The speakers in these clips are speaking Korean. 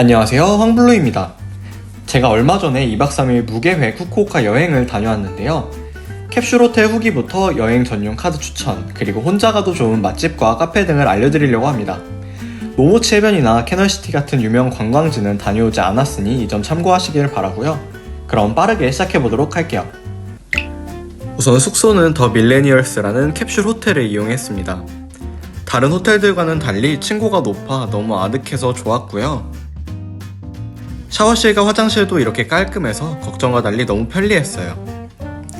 안녕하세요 황블루입니다. 제가 얼마 전에 2박 3일 무계획 후쿠오카 여행을 다녀왔는데요. 캡슐 호텔 후기부터 여행 전용 카드 추천 그리고 혼자 가도 좋은 맛집과 카페 등을 알려드리려고 합니다. 모모치 해변이나 캐널시티 같은 유명 관광지는 다녀오지 않았으니 이 점 참고하시길 바라고요. 그럼 빠르게 시작해보도록 할게요. 우선 숙소는 더 밀레니얼스라는 캡슐 호텔을 이용했습니다. 다른 호텔들과는 달리 층고가 높아 너무 아득해서 좋았고요 샤워실과 화장실도 이렇게 깔끔해서 걱정과 달리 너무 편리했어요.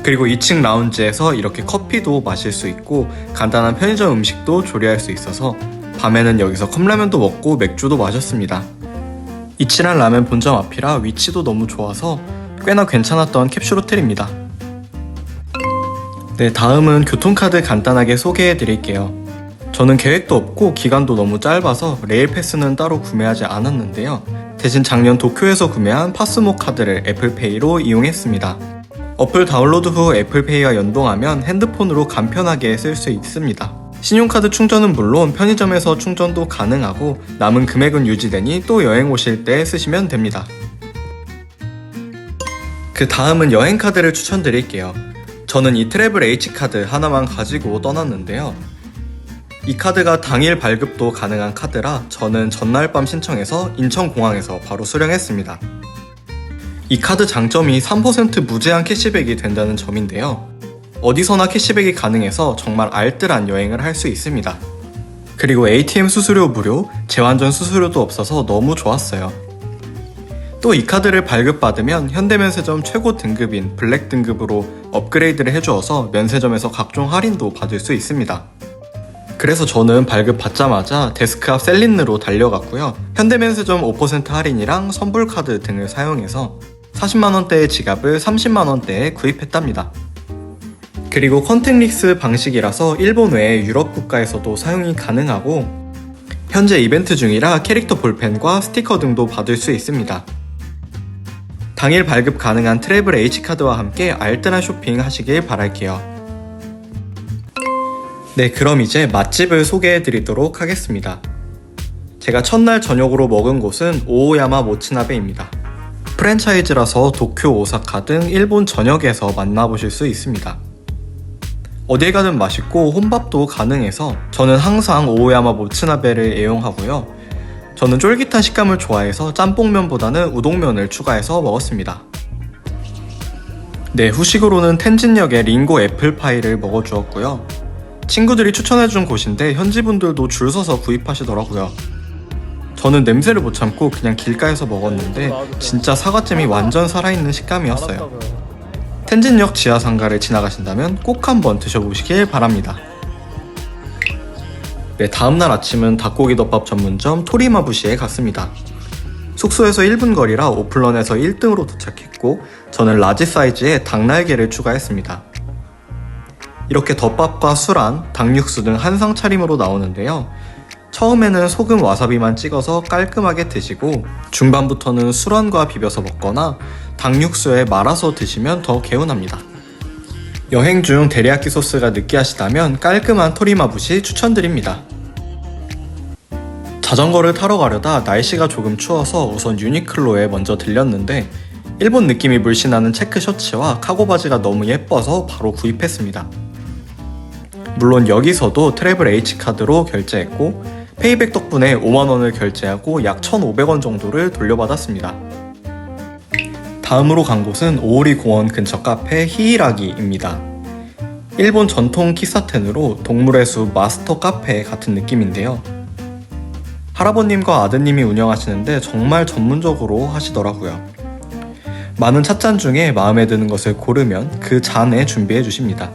그리고 2층 라운지에서 이렇게 커피도 마실 수 있고 간단한 편의점 음식도 조리할 수 있어서 밤에는 여기서 컵라면도 먹고 맥주도 마셨습니다. 이치란 라면 본점 앞이라 위치도 너무 좋아서 꽤나 괜찮았던 캡슐 호텔입니다. 네, 다음은 교통카드 간단하게 소개해 드릴게요. 저는 계획도 없고 기간도 너무 짧아서 레일 패스는 따로 구매하지 않았는데요. 대신 작년 도쿄에서 구매한 파스모 카드를 애플페이로 이용했습니다. 어플 다운로드 후 애플페이와 연동하면 핸드폰으로 간편하게 쓸 수 있습니다. 신용카드 충전은 물론 편의점에서 충전도 가능하고 남은 금액은 유지되니 또 여행 오실 때 쓰시면 됩니다. 그 다음은 여행카드를 추천드릴게요. 저는 이 트래블 H카드 하나만 가지고 떠났는데요. 이 카드가 당일 발급도 가능한 카드라 저는 전날 밤 신청해서 인천공항에서 바로 수령했습니다. 이 카드 장점이 3% 무제한 캐시백이 된다는 점인데요. 어디서나 캐시백이 가능해서 정말 알뜰한 여행을 할 수 있습니다. 그리고 ATM 수수료 무료, 재완전 수수료도 없어서 너무 좋았어요. 또 이 카드를 발급받으면 현대면세점 최고 등급인 블랙 등급으로 업그레이드를 해주어서 면세점에서 각종 할인도 받을 수 있습니다. 그래서 저는 발급 받자마자 데스크 앞 셀린느로 달려갔고요. 현대면세점 5% 할인이랑 선불카드 등을 사용해서 40만원대의 지갑을 30만원대에 구입했답니다. 그리고 컨택릭스 방식이라서 일본 외에 유럽 국가에서도 사용이 가능하고 현재 이벤트 중이라 캐릭터 볼펜과 스티커 등도 받을 수 있습니다. 당일 발급 가능한 트래블 H카드와 함께 알뜰한 쇼핑 하시길 바랄게요. 네, 그럼 이제 맛집을 소개해 드리도록 하겠습니다. 제가 첫날 저녁으로 먹은 곳은 오오야마 모츠나베입니다. 프랜차이즈라서 도쿄, 오사카 등 일본 전역에서 만나보실 수 있습니다. 어딜 가든 맛있고 혼밥도 가능해서 저는 항상 오오야마 모츠나베를 애용하고요. 저는 쫄깃한 식감을 좋아해서 짬뽕면보다는 우동면을 추가해서 먹었습니다. 네, 후식으로는 텐진역의 링고 애플파이를 먹어주었고요. 친구들이 추천해준 곳인데 현지 분들도 줄 서서 구입하시더라고요. 저는 냄새를 못 참고 그냥 길가에서 먹었는데 진짜 사과잼이 완전 살아있는 식감이었어요. 텐진역 지하상가를 지나가신다면 꼭 한번 드셔보시길 바랍니다. 네, 다음날 아침은 닭고기 덮밥 전문점 토리마부시에 갔습니다. 숙소에서 1분 거리라 오플런에서 1등으로 도착했고 저는 라지 사이즈의 닭날개를 추가했습니다. 이렇게 덮밥과 술안, 닭육수 등 한상 차림으로 나오는데요. 처음에는 소금 와사비만 찍어서 깔끔하게 드시고 중반부터는 술안과 비벼서 먹거나 닭육수에 말아서 드시면 더 개운합니다. 여행 중 데리야끼 소스가 느끼하시다면 깔끔한 토리마부시 추천드립니다. 자전거를 타러 가려다 날씨가 조금 추워서 우선 유니클로에 먼저 들렸는데 일본 느낌이 물씬 나는 체크 셔츠와 카고 바지가 너무 예뻐서 바로 구입했습니다. 물론 여기서도 트래블 H카드로 결제했고 페이백 덕분에 5만원을 결제하고 약 1,500원 정도를 돌려받았습니다. 다음으로 간 곳은 오오리 공원 근처 카페 히이라기입니다. 일본 전통 키사텐으로 동물의 숲 마스터 카페 같은 느낌인데요. 할아버님과 아드님이 운영하시는데 정말 전문적으로 하시더라고요. 많은 찻잔 중에 마음에 드는 것을 고르면 그 잔에 준비해 주십니다.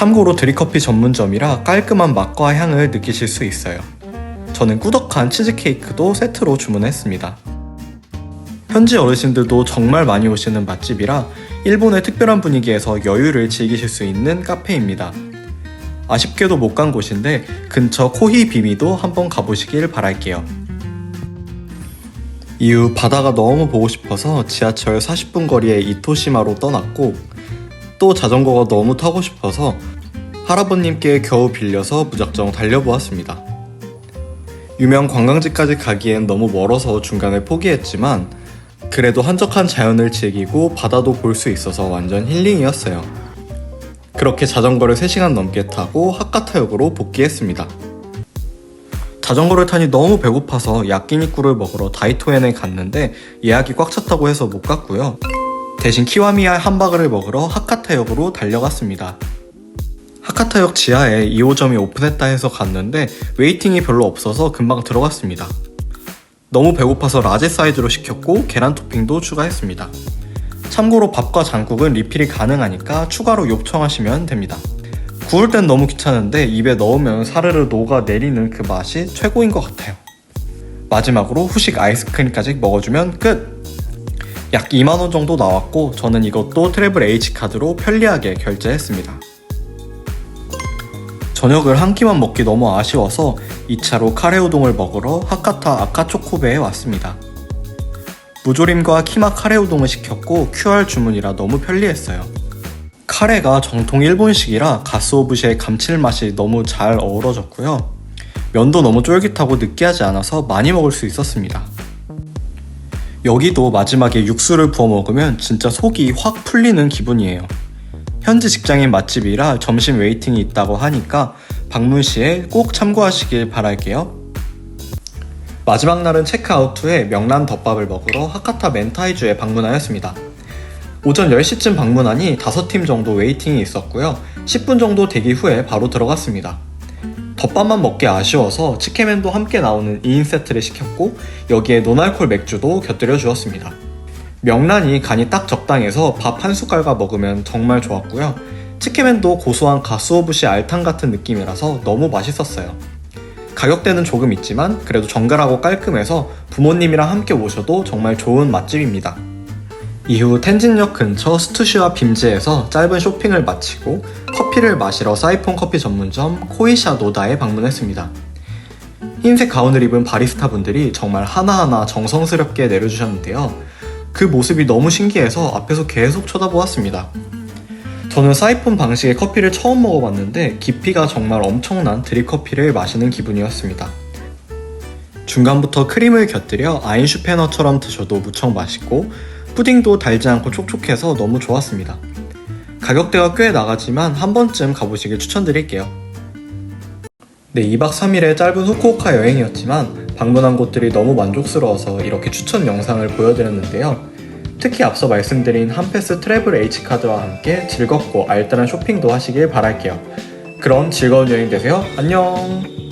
참고로 드립커피 전문점이라 깔끔한 맛과 향을 느끼실 수 있어요. 저는 꾸덕한 치즈케이크도 세트로 주문했습니다. 현지 어르신들도 정말 많이 오시는 맛집이라 일본의 특별한 분위기에서 여유를 즐기실 수 있는 카페입니다. 아쉽게도 못 간 곳인데 근처 코히 비미도 한번 가보시길 바랄게요. 이후 바다가 너무 보고 싶어서 지하철 40분 거리의 이토시마로 떠났고 또 자전거가 너무 타고 싶어서 할아버님께 겨우 빌려서 무작정 달려보았습니다. 유명 관광지까지 가기엔 너무 멀어서 중간에 포기했지만 그래도 한적한 자연을 즐기고 바다도 볼 수 있어서 완전 힐링이었어요. 그렇게 자전거를 3시간 넘게 타고 하카타역으로 복귀했습니다. 자전거를 타니 너무 배고파서 야끼니꾸를 먹으러 다이토엔에 갔는데 예약이 꽉 찼다고 해서 못 갔고요. 대신 키와미야 함바그를 먹으러 하카타역으로 달려갔습니다. 하카타역 지하에 2호점이 오픈했다 해서 갔는데 웨이팅이 별로 없어서 금방 들어갔습니다. 너무 배고파서 라제 사이즈로 시켰고 계란 토핑도 추가했습니다. 참고로 밥과 장국은 리필이 가능하니까 추가로 요청하시면 됩니다. 구울 땐 너무 귀찮은데 입에 넣으면 사르르 녹아 내리는 그 맛이 최고인 것 같아요. 마지막으로 후식 아이스크림까지 먹어주면 끝! 약 2만원 정도 나왔고 저는 이것도 트래블 H카드로 편리하게 결제했습니다. 저녁을 한 끼만 먹기 너무 아쉬워서 2차로 카레우동을 먹으러 하카타 아카초코베에 왔습니다. 무조림과 키마 카레우동을 시켰고 QR 주문이라 너무 편리했어요. 카레가 정통 일본식이라 가스오부시의 감칠맛이 너무 잘 어우러졌고요. 면도 너무 쫄깃하고 느끼하지 않아서 많이 먹을 수 있었습니다. 여기도 마지막에 육수를 부어 먹으면 진짜 속이 확 풀리는 기분이에요. 현지 직장인 맛집이라 점심 웨이팅이 있다고 하니까 방문 시에 꼭 참고하시길 바랄게요. 마지막 날은 체크아웃 후에 명란 덮밥을 먹으러 하카타 멘타이주에 방문하였습니다. 오전 10시쯤 방문하니 5팀 정도 웨이팅이 있었고요. 10분 정도 대기 후에 바로 들어갔습니다. 덮밥만 먹기 아쉬워서 치케맨도 함께 나오는 2인 세트를 시켰고 여기에 노알콜 맥주도 곁들여 주었습니다. 명란이 간이 딱 적당해서 밥 한 숟갈과 먹으면 정말 좋았고요. 치케맨도 고소한 가스오부시 알탕 같은 느낌이라서 너무 맛있었어요. 가격대는 조금 있지만 그래도 정갈하고 깔끔해서 부모님이랑 함께 오셔도 정말 좋은 맛집입니다. 이후 텐진역 근처 스투시와 빔즈에서 짧은 쇼핑을 마치고 커피를 마시러 사이폰 커피 전문점 코이샤 노다에 방문했습니다. 흰색 가운을 입은 바리스타 분들이 정말 하나하나 정성스럽게 내려주셨는데요. 그 모습이 너무 신기해서 앞에서 계속 쳐다보았습니다. 저는 사이폰 방식의 커피를 처음 먹어봤는데 깊이가 정말 엄청난 드립커피를 마시는 기분이었습니다. 중간부터 크림을 곁들여 아인슈페너처럼 드셔도 무척 맛있고 푸딩도 달지 않고 촉촉해서 너무 좋았습니다. 가격대가 꽤 나가지만 한 번쯤 가보시길 추천드릴게요. 네, 2박 3일의 짧은 후쿠오카 여행이었지만 방문한 곳들이 너무 만족스러워서 이렇게 추천 영상을 보여드렸는데요. 특히 앞서 말씀드린 한패스 트래블 H카드와 함께 즐겁고 알뜰한 쇼핑도 하시길 바랄게요. 그럼 즐거운 여행 되세요. 안녕!